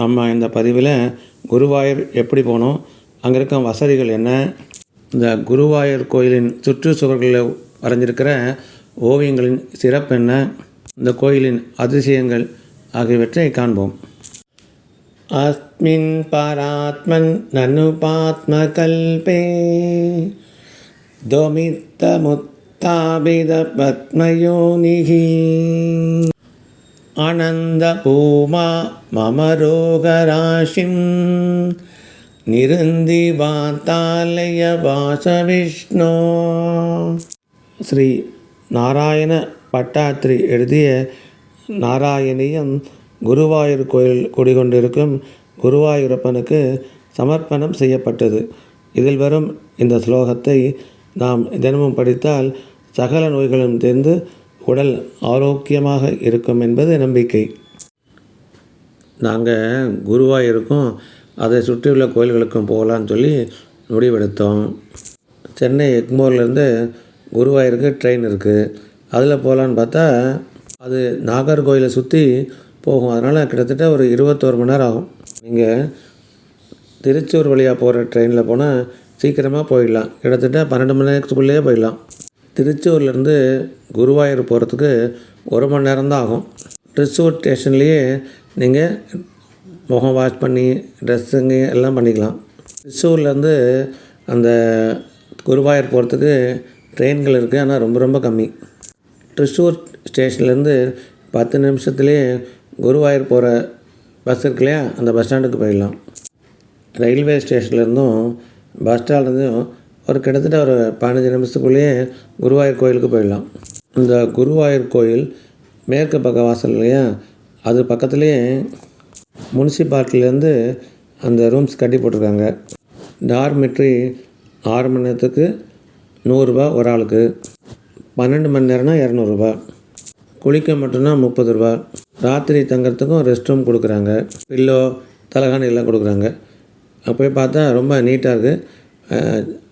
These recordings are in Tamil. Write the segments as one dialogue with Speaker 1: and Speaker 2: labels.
Speaker 1: நம்ம இந்த பதிவில் குருவாயூர் எப்படி போனோம்? அங்கே இருக்க வசதிகள் என்ன? இந்த குருவாயூர் கோயிலின் சுற்று சுவர்களில் வரைஞ்சிருக்கிற ஓவியங்களின் சிறப்பு என்ன? இந்த கோயிலின் அதிசயங்கள் ஆகியவற்றை காண்போம். அஸ்மின் பாராத்மன் நனு பாத்மகல்பே தொமித்த முத்தாபித பத்மயோனிகி. அனந்த பூமா மமரோகராசிம். நிருந்தி வாத்தாலய வாச விஷ்ணோ ஸ்ரீ நாராயண பட்டாத்ரி எழுதிய நாராயணியம் குருவாயூர் கோயில் குடிகொண்டிருக்கும் குருவாயூரப்பனுக்கு சமர்ப்பணம் செய்யப்பட்டது. இதில் வரும் இந்த ஸ்லோகத்தை நாம் தினமும் படித்தால் சகல நோய்களும் தேர்ந்து உடல் ஆரோக்கியமாக இருக்கும் என்பது நம்பிக்கை. நாங்கள் குருவாயூருக்கும். அதை சுற்றியுள்ள கோயில்களுக்கும் போகலான்னு சொல்லி முடிவெடுத்தோம். சென்னை எக்மோர்லேருந்து குருவாயூருக்கு ட்ரெயின் இருக்குது அதில் போகலான்னு பார்த்தா அது நாகர்கோயிலை சுற்றி போகும். அதனால் கிட்டத்தட்ட ஒரு இருபத்தோரு மணி நேரம் ஆகும். நீங்கள் திருச்சூர் வழியாக போகிற ட்ரெயினில் போனால் சீக்கிரமாக போயிடலாம். கிட்டத்தட்ட பன்னெண்டு மணி நேரத்துக்குள்ளேயே போயிடலாம். திருச்சூர்லேருந்து குருவாயூர் போகிறதுக்கு ஒரு மணி நேரம் தான் ஆகும். திருச்சூர் ஸ்டேஷன்லேயே நீங்கள் முகம் வாஷ் பண்ணி ட்ரெஸ்ஸுங்க எல்லாம் பண்ணிக்கலாம். திருச்சூர்லேருந்து அந்த குருவாயூர் போகிறதுக்கு ட்ரெயின்கள் இருக்குது ஆனால் ரொம்ப ரொம்ப கம்மி. திருச்சூர் ஸ்டேஷன்லேருந்து பத்து நிமிஷத்துலேயே குருவாயூர் போகிற பஸ் இருக்கு இல்லையா? அந்த பஸ் ஸ்டாண்டுக்கு போயிடலாம். ரயில்வே ஸ்டேஷன்லேருந்தும் பஸ் ஸ்டாண்ட்லேருந்தும் ஒரு கிட்டத்தட்ட ஒரு பதினஞ்சு நிமிஷத்துக்குள்ளேயே குருவாயூர் கோயிலுக்கு போயிடலாம். இந்த குருவாயூர் கோயில் மேற்கு பக்க வாசல் இல்லையா? அது பக்கத்துலேயே முனிசிபாலிட்டிலேருந்து அந்த ரூம்ஸ் கட்டி போட்டிருக்காங்க. டார்மெட்ரி ஆறு மணி நேரத்துக்கு நூறுரூபா ஒரு ஆளுக்கு. பன்னெண்டு மணி நேரம்னா இரநூறுபா குளிக்க மட்டும்னா முப்பது ரூபா. ராத்திரி தங்கிறதுக்கும் ரெஸ்ட் ரூம் கொடுக்குறாங்க. பில்லோ தலகாணி எல்லாம் கொடுக்குறாங்க. போய் பார்த்தா ரொம்ப நீட்டாக இருக்குது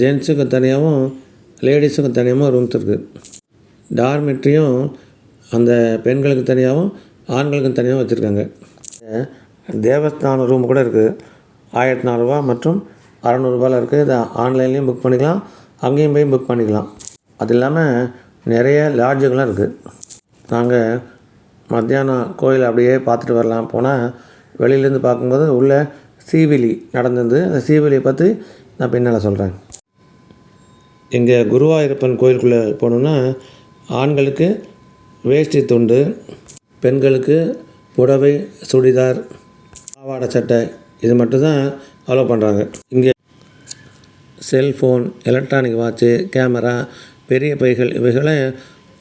Speaker 1: ஜென்ஸுக்கு தனியாகவும் லேடிஸுக்கு தனியாகவும் ரூம்ஸ் இருக்குது டார்மெட்ரியும் அந்த பெண்களுக்கு தனியாகவும் ஆண்களுக்கு தனியாகவும் வச்சுருக்காங்க. தேவஸ்தான ரூம் கூட இருக்குது ஆயிரத்தி நானூறுரூவா மற்றும் அறநூறுபாவில் இருக்குது இதை ஆன்லைன்லேயும் புக் பண்ணிக்கலாம். அங்கேயும் போய் புக் பண்ணிக்கலாம். அது இல்லாமல் நிறைய லாட்ஜுகள்லாம் இருக்குது நாங்கள் மத்தியானம் கோயில் அப்படியே பார்த்துட்டு வரலாம். போனால் வெளியிலேருந்து பார்க்கும்போது உள்ளே சீவிலி நடந்தது அந்த சீவிலியை பற்றி நான் பின்னால் சொல்கிறேன் இங்கே குருவாயூரப்பன் கோயிலுக்குள்ளே போனோம்னா ஆண்களுக்கு வேஷ்டி துண்டு பெண்களுக்கு புடவை சுடிதார் பாவாடை சட்டை இது மட்டும்தான் அலோவ் பண்ணுறாங்க இங்கே செல்ஃபோன் எலக்ட்ரானிக் வாட்ச்சு கேமரா பெரிய பைகள் இவைகளை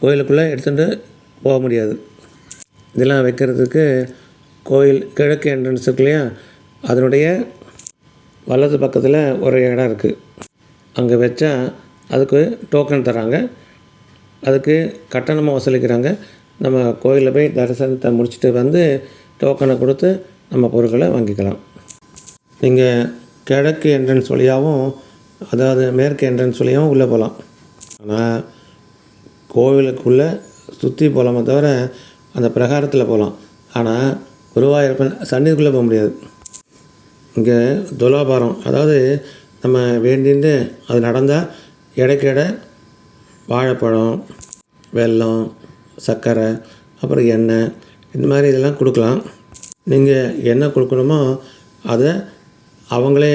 Speaker 1: கோயிலுக்குள்ளே எடுத்துகிட்டு போக முடியாது. இதெல்லாம் வைக்கிறதுக்கு கோயில் கிழக்கு என்ட்ரன்ஸ் இருக்கு இல்லையா? அதனுடைய வலது பக்கத்தில் ஒரு இடம் இருக்குது அங்கே வச்சா அதுக்கு டோக்கன் தராங்க அதுக்கு கட்டணமாக வசூலிக்கிறாங்க. நம்ம கோயிலில் போய் தரிசனத்தை முடிச்சுட்டு வந்து டோக்கனை கொடுத்து நம்ம பொருட்களை வாங்கிக்கலாம். நீங்கள் கிழக்கு என்ட்ரன்ஸ் வழியாகவும் அதாவது மேற்கு என்ட்ரன்ஸ் வழியாகவும் உள்ளே போகலாம் ஆனால் கோவிலுக்குள்ளே சுற்றி போகலாமே தவிர அந்த பிரகாரத்தில் போகலாம் ஆனால் குருவாயூரப்பன் சன்னிதிக்குள்ளே போக முடியாது. இங்கே துலாபாரம் அதாவது நம்ம வேண்டின்னு அது நடந்தால் இடைக்கிட வாழைப்பழம் வெல்லம் சர்க்கரை அப்புறம் எண்ணெய் இந்த மாதிரி இதெல்லாம் கொடுக்கலாம். நீங்கள் என்ன கொடுக்கணுமோ அதை அவங்களே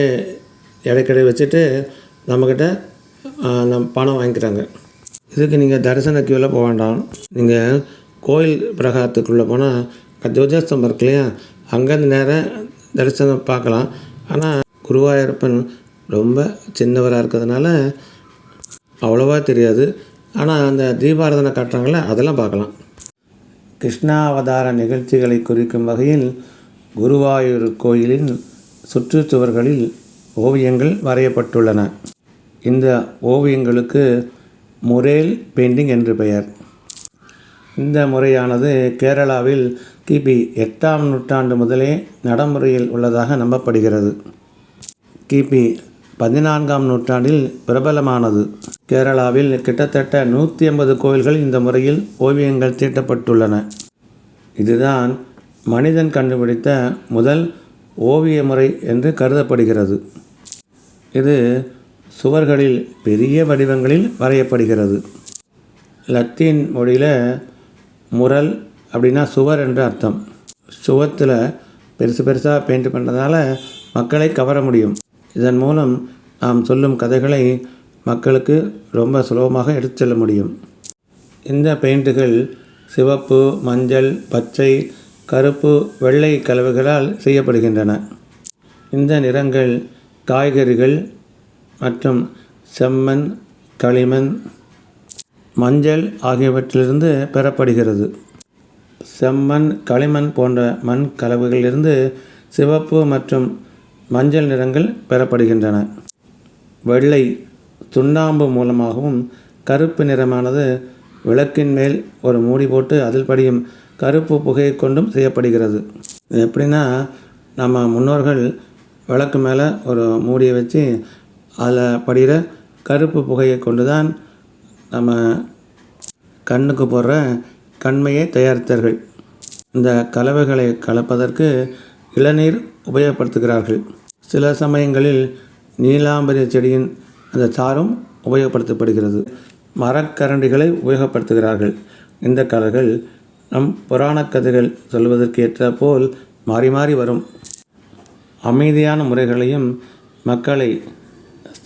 Speaker 1: இடைக்கிட வச்சுட்டு நம்மக்கிட்ட நம் பணம் வாங்கிக்கிறாங்க. இதுக்கு நீங்கள் தரிசன கியூவில் போக வேண்டாம். நீங்கள் கோயில் பிரகாரத்துக்குள்ளே போனால் துவஜஸ்தம்பம் இருக்கு இல்லையா? அங்கேருந்து நேராக தரிசனம் பார்க்கலாம். ஆனால் குருவாயூரப்பன் ரொம்ப சின்னவராக இருக்கிறதுனால அவ்வளோவா தெரியாது. ஆனால் அந்த தீபாராதனை காட்டுறாங்களே அதெல்லாம் பார்க்கலாம். கிருஷ்ணாவதார நிகழ்ச்சிகளை குறிக்கும் வகையில் குருவாயூர் கோயிலின் சுற்றுச்சுவர்களில் ஓவியங்கள் வரையப்பட்டுள்ளன. இந்த ஓவியங்களுக்கு முரேல் பெயிண்டிங் என்று பெயர். இந்த முறையானது கேரளாவில் கிபி எட்டாம் நூற்றாண்டு முதலே நடைமுறையில் உள்ளதாக நம்பப்படுகிறது. கிபி பதினான்காம் நூற்றாண்டில் பிரபலமானது. கேரளாவில் கிட்டத்தட்ட நூற்றி ஐம்பது கோயில்கள் இந்த முறையில் ஓவியங்கள் தீட்டப்பட்டுள்ளன. இதுதான் மனிதன் கண்டுபிடித்த முதல் ஓவிய முறை என்று கருதப்படுகிறது. இது சுவர்களில் பெரிய வடிவங்களில் வரையப்படுகிறது. லத்தீன் மொழியில் முரல் அப்படின்னா சுவர் என்று அர்த்தம். சுவத்தில் பெருசு பெருசாக பெயிண்ட் பண்ணுறதால மக்களை கவர முடியும். இதன் மூலம் நாம் சொல்லும் கதைகளை மக்களுக்கு ரொம்ப சுலபமாக எடுத்து செல்ல முடியும். இந்த பெயிண்ட்டுகள் சிவப்பு மஞ்சள் பச்சை கருப்பு வெள்ளை கலவைகளால் செய்யப்படுகின்றன. இந்த நிறங்கள் காய்கறிகள் மற்றும் செம்மண் களிமண் மஞ்சள் ஆகியவற்றிலிருந்து பெறப்படுகிறது. செம்மண் களிமண் போன்ற மண் கலவைகளிலிருந்து சிவப்பு மற்றும் மஞ்சள் நிறங்கள் பெறப்படுகின்றன. வெள்ளை சுண்ணாம்பு மூலமாகவும் கருப்பு நிறமானது விளக்கின் மேல் ஒரு மூடி போட்டு அதில் படியும் கருப்பு புகையை கொண்டும் செய்யப்படுகிறது. எப்படின்னா நம்ம முன்னோர்கள் விளக்கு மேலே ஒரு மூடியை வச்சு அதில் படிகிற கருப்பு புகையை கொண்டு தான் நம்ம கண்ணுக்கு போடுற கண்மையை தயாரித்தார்கள். இந்த கலவைகளை கலப்பதற்கு இளநீர் உபயோகப்படுத்துகிறார்கள். சில சமயங்களில் நீலாம்பரிய செடியின் அந்த சாரும் உபயோகப்படுத்தப்படுகிறது. மரக்கரண்டிகளை உபயோகப்படுத்துகிறார்கள். இந்த கலைகள் நம் புராணக் கதைகள் சொல்வதற்கு ஏற்ற போல் மாறி மாறி வரும். அமைதியான முறைகளையும் மக்களை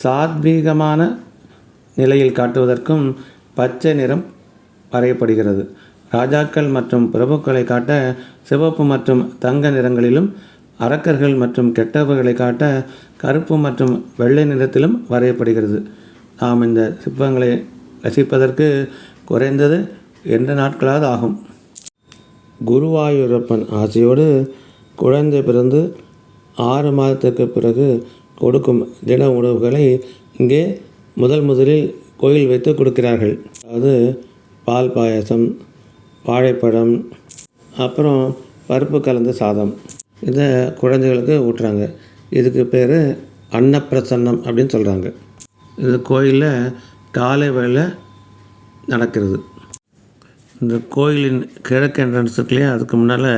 Speaker 1: சாத்வீகமான நிலையில் காட்டுவதற்கும் பச்சை நிறம் வரையப்படுகிறது ராஜாக்கள் மற்றும் பிரபுக்களை காட்ட சிவப்பு மற்றும் தங்க நிறங்களிலும் அரக்கர்கள் மற்றும் கெட்டவர்களை காட்ட கருப்பு மற்றும் வெள்ளை நிறத்திலும் வரையப்படுகிறது. நாம் இந்த சிற்பங்களை ரசிப்பதற்கு குறைந்தது இரண்டு நாட்களாவது ஆகும். குருவாயூரப்பன் ஆசையோடு குழந்தை பிறந்து ஆறு மாதத்திற்கு பிறகு கொடுக்கும் தின உணவுகளை இங்கே முதல் முதலில் கோயில் வைத்து கொடுக்கிறார்கள். அதாவது பால் பாயாசம் வாழைப்பழம் அப்புறம் பருப்பு கலந்த சாதம். இதை குழந்தைகளுக்கு ஊட்டுறாங்க. இதுக்கு பேர் அன்னப்பிரசன்னம் அப்படின்னு சொல்கிறாங்க இந்த கோயிலில் காலை வேலை நடக்கிறது. இந்த கோயிலின் கிழக்கு என்ட்ரன்ஸ் இல்லையா? அதுக்கு முன்னால்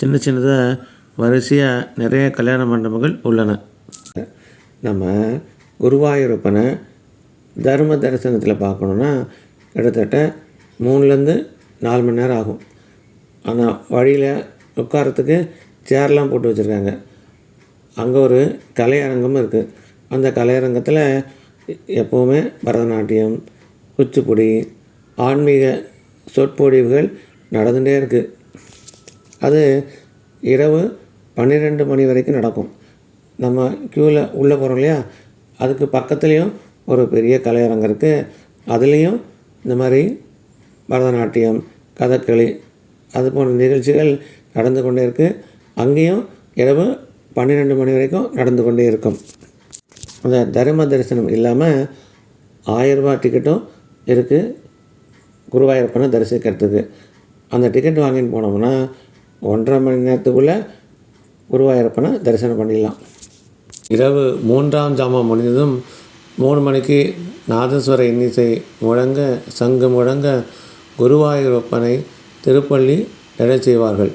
Speaker 1: சின்ன சின்னதாக வரிசையாக நிறைய கல்யாண மண்டபங்கள் உள்ளன. நம்ம குருவாயூரப்பனை தர்ம தரிசனத்தில் பார்க்கணுன்னா கிட்டத்தட்ட மூணுலேருந்து நாலு மணி நேரம் ஆகும். ஆனால் வழியில் உட்காரத்துக்கு சேர்லாம் போட்டு வச்சுருக்காங்க. அங்கே ஒரு கலையரங்கம் இருக்குது அந்த கலையரங்கத்தில் எப்போவுமே பரதநாட்டியம் குச்சிப்புடி ஆன்மீக சொற்பொழிவுகள் நடந்துகிட்டே இருக்குது அது இரவு பன்னிரெண்டு மணி வரைக்கும் நடக்கும். நம்ம க்யூவில் உள்ளே போகிறோம் இல்லையா? அதுக்கு பக்கத்துலேயும் ஒரு பெரிய கலையரங்கம் இருக்குது அதுலேயும் இந்த மாதிரி பரதநாட்டியம் கதகளி அது போன்ற நிகழ்ச்சிகள் நடந்து கொண்டே இருக்குது அங்கேயும் இரவு பன்னிரெண்டு மணி வரைக்கும் நடந்து கொண்டே இருக்கும். அந்த தர்ம தரிசனம் இல்லாமல் ஆயரூபா டிக்கெட்டும் இருக்குது குருவாயூரப்பனை தரிசிக்கிறதுக்கு. அந்த டிக்கெட் வாங்கிட்டு போனோம்னா ஒன்றரை மணி நேரத்துக்குள்ளே குருவாயூரப்பனை தரிசனம் பண்ணிடலாம். இரவு மூன்றாம் ஜாமம் முடிந்ததும் மூணு மணிக்கு நாதஸ்வர இன்னிசை முழங்க சங்கு முழங்க குருவாயூரப்பனை திருப்பள்ளி எழச் செய்வார்கள்.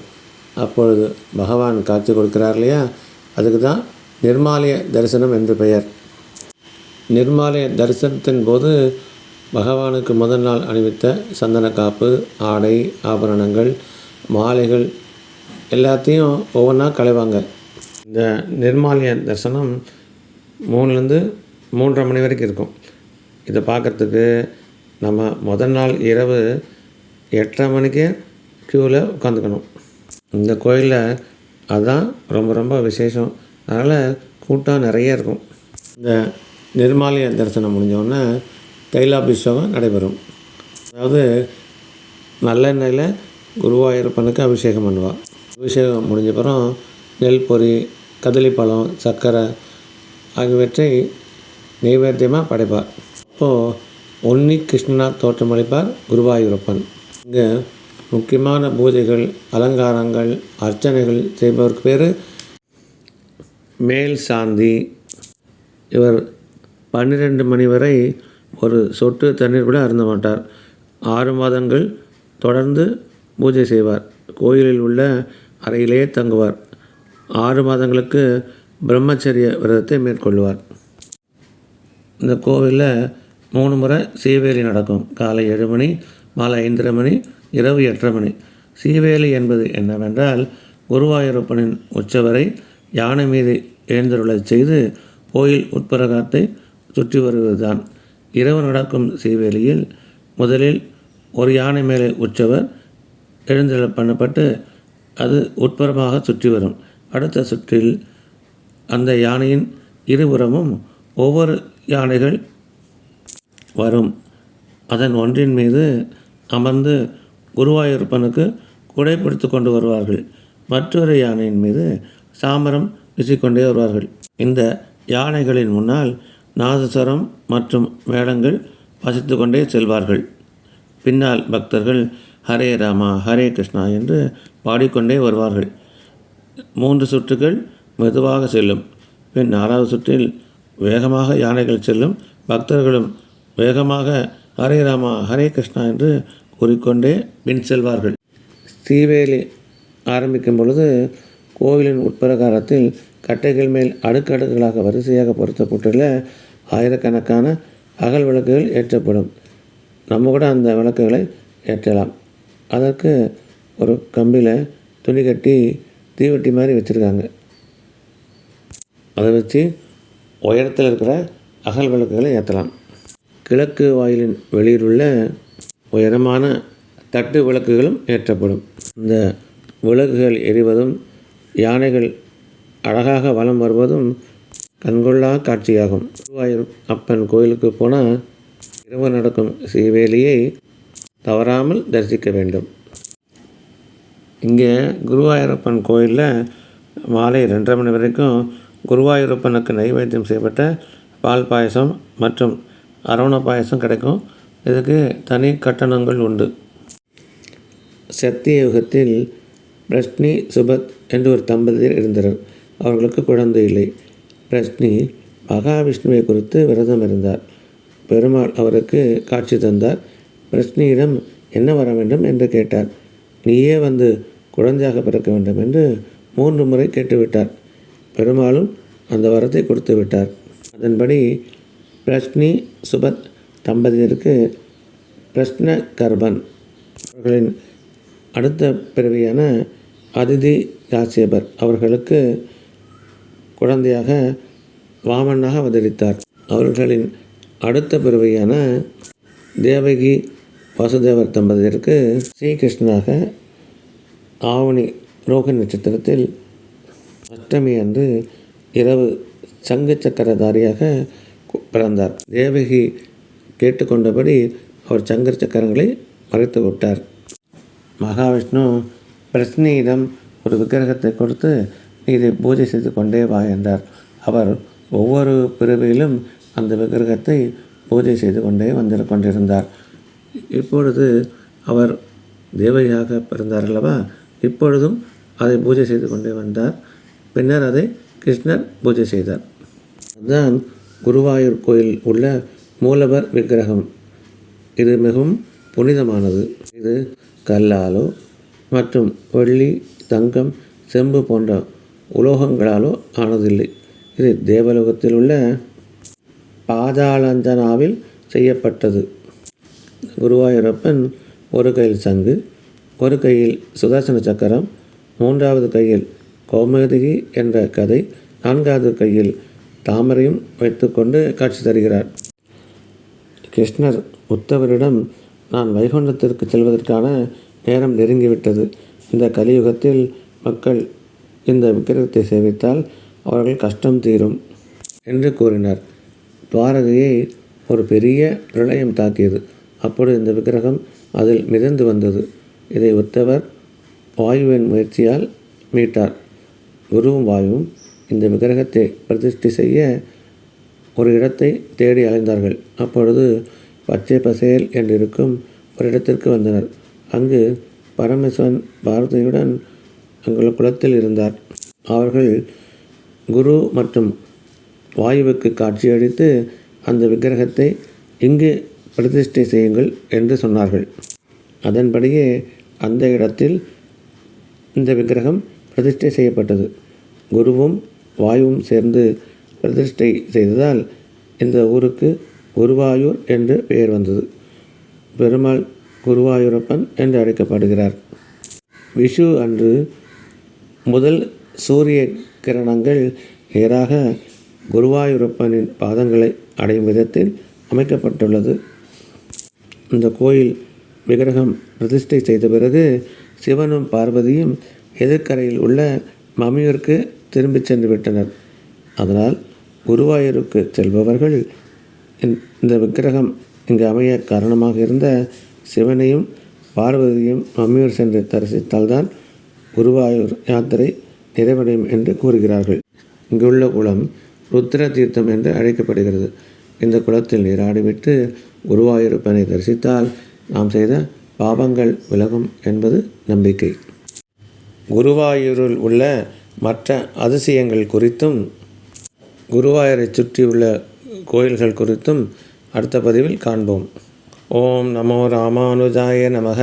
Speaker 1: அப்பொழுது பகவான் காட்சி கொடுக்கிறார் இல்லையா? அதுக்கு தான் நிர்மாலய தரிசனம் என்று பெயர். நிர்மாலய தரிசனத்தின் போது பகவானுக்கு முதல் நாள் அணிவித்த சந்தன காப்பு ஆடை ஆபரணங்கள் மாலைகள் எல்லாத்தையும் ஒவ்வொன்றா களைவாங்க. இந்த நிர்மாலய தரிசனம் மூணுலேருந்து மூன்றரை மணி வரைக்கும் இருக்கும். இதை பார்க்குறதுக்கு நம்ம முதல் நாள் இரவு எட்டரை மணிக்கே க்யூவில் உட்காந்துக்கணும். இந்த கோயிலில் அதுதான் ரொம்ப ரொம்ப விசேஷம். அதனால் கூட்டம் நிறைய இருக்கும். இந்த நிர்மாலய தரிசனம் முடிஞ்சோடனே தைலாபிஷேகம் நடைபெறும். அதாவது நல்லெண்ணெயில் குருவாயூரப்பனுக்கு அபிஷேகம் பண்ணுவாள் அபிஷேகம் முடிஞ்ச அப்புறம் நெல் பொரி கதளிப்பழம் சர்க்கரை ஆகியவற்றை நைவேத்தியமாக படைப்பார் அப்போது ஒன்னி கிருஷ்ணனாக தோற்றமளிப்பார் குருவாயூரப்பன். இங்கே முக்கியமான பூஜைகள் அலங்காரங்கள் அர்ச்சனைகள் செய்பவருக்கு பேர் மேல் சாந்தி. இவர் பன்னிரெண்டு மணி வரை ஒரு சொட்டு தண்ணீர் கூட அருந்த மாட்டார். ஆறு மாதங்கள் தொடர்ந்து பூஜை செய்வார். கோயிலில் உள்ள அறையிலேயே தங்குவார். ஆறு மாதங்களுக்கு பிரம்மச்சரிய விரதத்தை மேற்கொள்வார். இந்த கோவிலில் மூணு முறை சீவேலி நடக்கும். காலை ஏழு மணி மாலை ஐந்தரை மணி இரவு எட்டரை மணி. சீவேலி என்பது என்னவென்றால் குருவாயூரப்பனின் உச்சவரை யானை மீது எழுந்தருளச் செய்து கோயில் உட்பிரகாரத்தை சுற்றி வருவதுதான். இரவு நடக்கும் சீவேலியில் முதலில் ஒரு யானை மேலே உற்சவர் எழுந்தருள பண்ணப்பட்டு அது உட்புறமாக சுற்றி வரும். அடுத்த சுற்றில் அந்த யானையின் இருபுறமும் ஒவ்வொரு யானைகள் வரும். அதன் ஒன்றின் மீது அமர்ந்து குருவாயூரப்பனுக்கு குடை பிடித்து கொண்டு வருவார்கள். மற்றொரு யானையின் மீது சாமரம் வீசிக்கொண்டே வருவார்கள். இந்த யானைகளின் முன்னால் நாதஸ்வரம் மற்றும் வேடங்கள் வசித்து கொண்டே செல்வார்கள். பின்னால் பக்தர்கள் ஹரே ராமா ஹரே கிருஷ்ணா என்று பாடிக்கொண்டே வருவார்கள். மூன்று சுற்றுகள் மெதுவாக செல்லும். பின் நாலாவது சுற்றில் வேகமாக யானைகள் செல்லும். பக்தர்களும் வேகமாக ஹரே ராமா ஹரே கிருஷ்ணா என்று கூறிக்கொண்டே பின் செல்வார்கள். ஸ்ரீவேலி ஆரம்பிக்கும் பொழுது கோவிலின் உட்பிரகாரத்தில் கட்டைகள் மேல் அடுக்கடுக்குகளாக வரிசையாக பொருத்தப்பட்டுள்ள ஆயிரக்கணக்கான அகல் விளக்குகள் ஏற்றப்படும். நம்ம கூட அந்த விளக்குகளை ஏற்றலாம். அதற்கு ஒரு கம்பியில் துணி கட்டி தீவெட்டி மாதிரி வச்சுருக்காங்க. அதை வச்சு உயரத்தில் இருக்கிற அகல் விளக்குகளை ஏற்றலாம். கிழக்கு வாயிலின் வெளியிலுள்ள உயரமான தட்டு விளக்குகளும் ஏற்றப்படும். இந்த விளக்குகள் எரிவதும் யானைகள் அழகாக வலம் வருவதும் கண்கொள்ளா காட்சியாகும். குருவாயூர் அப்பன் கோயிலுக்கு போனால் இரவு நடக்கும் சீவேலியை தவறாமல் தரிசிக்க வேண்டும். இங்கே குருவாயூரப்பன் கோயிலில் மாலை ரெண்டரை மணி வரைக்கும் குருவாயூரப்பனுக்கு நைவேத்தியம் செய்யப்பட்ட பால் பாயசம் மற்றும் அரவண பாயசம் கிடைக்கும். இதுக்கு தனி கட்டணங்கள் உண்டு. சத்திய யுகத்தில் பிரஷ்னி சுபத் என்று ஒரு தம்பதியர் இருந்தனர். அவர்களுக்கு குழந்தை இல்லை. பிரஷ்னி மகாவிஷ்ணுவை குறித்து விரதம் இருந்தார். பெருமாள் அவருக்கு காட்சி தந்தார். பிரஷ்னியிடம் என்ன வர வேண்டும் என்று கேட்டார். நீயே வந்து குழந்தையாக பிறக்க வேண்டும் என்று மூன்று முறை கேட்டுவிட்டார். பெருமாளும் அந்த வரத்தை கொடுத்து விட்டார். அதன்படி பிரஷ்னி சுபத் தம்பதியருக்கு பிரஷ்ன கர்பன் அவர்களின் அடுத்த பிறவியான அதிதி காசியபர் அவர்களுக்கு குழந்தையாக வாமனாக அவதரித்தார். அவர்களின் அடுத்த பிறவியான தேவகி வாசுதேவர் தம்பதியருக்கு ஸ்ரீகிருஷ்ணனாக ஆவணி ரோக நட்சத்திரத்தில் அஷ்டமி அன்று இரவு சங்கு சக்கரதாரியாக பிறந்தார். தேவகி கேட்டுக்கொண்டபடி அவர் சங்கர சக்கரங்களை மறைத்து விட்டார். மகாவிஷ்ணு பிரஸ்னியிடம் ஒரு விக்கிரகத்தை கொடுத்து இதை பூஜை செய்து கொண்டே வா என்றார். அவர் ஒவ்வொரு பிறவியிலும் அந்த விக்கிரகத்தை பூஜை செய்து கொண்டே வந்து கொண்டிருந்தார். இப்பொழுது அவர் தேவகியாக பிறந்தார் அல்லவா? இப்பொழுதும் அதை பூஜை செய்து கொண்டே வந்தார். பின்னர் அதை கிருஷ்ணர் பூஜை செய்தார். அதுதான் குருவாயூர் கோயில் உள்ள மூலவர் விக்கிரகம். இது மிகவும் புனிதமானது. இது கல்லாலோ மற்றும் வெள்ளி தங்கம் செம்பு போன்ற உலோகங்களாலோ ஆனதில்லை. இது தேவலோகத்தில் உள்ள பாதாளஞ்சனாவில் செய்யப்பட்டது. குருவாயூரப்பன் ஒரு கையில் சங்கு ஒரு கையில் சுதர்சன சக்கரம் மூன்றாவது கையில் கௌமுகி என்ற கதை நான்காவது கையில் தாமரையும் வைத்துக்கொண்டு காட்சி தருகிறார். கிருஷ்ணர் உத்தவரிடம் நான் வைகுண்டத்திற்கு செல்வதற்கான நேரம் நெருங்கிவிட்டது. இந்த கலியுகத்தில் மக்கள் இந்த விக்கிரகத்தை சேவித்தால் அவர்கள் கஷ்டம் தீரும் என்று கூறினார். துவாரகையை ஒரு பெரிய பிரளயம் தாக்கியது. அப்பொழுது இந்த விக்கிரகம் அதில் மிதந்து வந்தது. இதை உத்தவர் வாயுவின் முயற்சியால் மீட்டார். குருவும் வாயுவும் இந்த விக்கிரகத்தை பிரதிஷ்டை செய்ய ஒரு இடத்தை தேடி அலைந்தார்கள். அப்பொழுது பச்சை பசேல் என்றிருக்கும் ஒரு இடத்திற்கு வந்தனர். அங்கு பரமேஸ்வரன் பாரதியுடன் அங்குள்ள குளத்தில் இருந்தார். அவர்கள் குரு மற்றும் வாயுவுக்கு காட்சியளித்து அந்த விக்கிரகத்தை இங்கு பிரதிஷ்டை செய்யுங்கள் என்று சொன்னார்கள். அதன்படியே அந்த இடத்தில் இந்த விக்கிரகம் பிரதிஷ்டை செய்யப்பட்டது. குருவும் வாயுவும் சேர்ந்து பிரதிஷ்டை செய்ததால் இந்த ஊருக்கு குருவாயூர் என்று பெயர் வந்தது. பெருமாள் குருவாயூரப்பன் என்று அழைக்கப்படுகிறார். விஷு அன்று முதல் சூரிய கிரணங்கள் நேராக குருவாயூரப்பனின் பாதங்களை அடையும் விதத்தில் அமைக்கப்பட்டுள்ளது. இந்த கோயில் விக்கிரகம் பிரதிஷ்டை செய்த பிறகு சிவனும் பார்வதியும் எதிர்க்கரையில் உள்ள மமியூருக்கு திரும்பிச் சென்று விட்டனர். அதனால் குருவாயூருக்கு செல்பவர்கள் இந்த- விக்கிரகம் இங்கு அமைய காரணமாக இருந்த சிவனையும் பார்வதியும் மம்மியூர் சென்று தரிசித்தால்தான் குருவாயூர் யாத்திரை நிறைவடையும் என்று கூறுகிறார்கள். இங்குள்ள குளம் ருத்ர தீர்த்தம் என்று அழைக்கப்படுகிறது. இந்த குளத்தில் நீராடிவிட்டு குருவாயூரப்பனை தரிசித்தால் நாம் செய்த பாவங்கள் விலகும் என்பது நம்பிக்கை. குருவாயூரில் உள்ள மற்ற அதிசயங்கள் குறித்தும் குருவாயூரை சுற்றியுள்ள கோயில்கள் குறித்தும் அடுத்த பதிவில் காண்போம். ஓம் நமோ ராமானுஜாய நமக.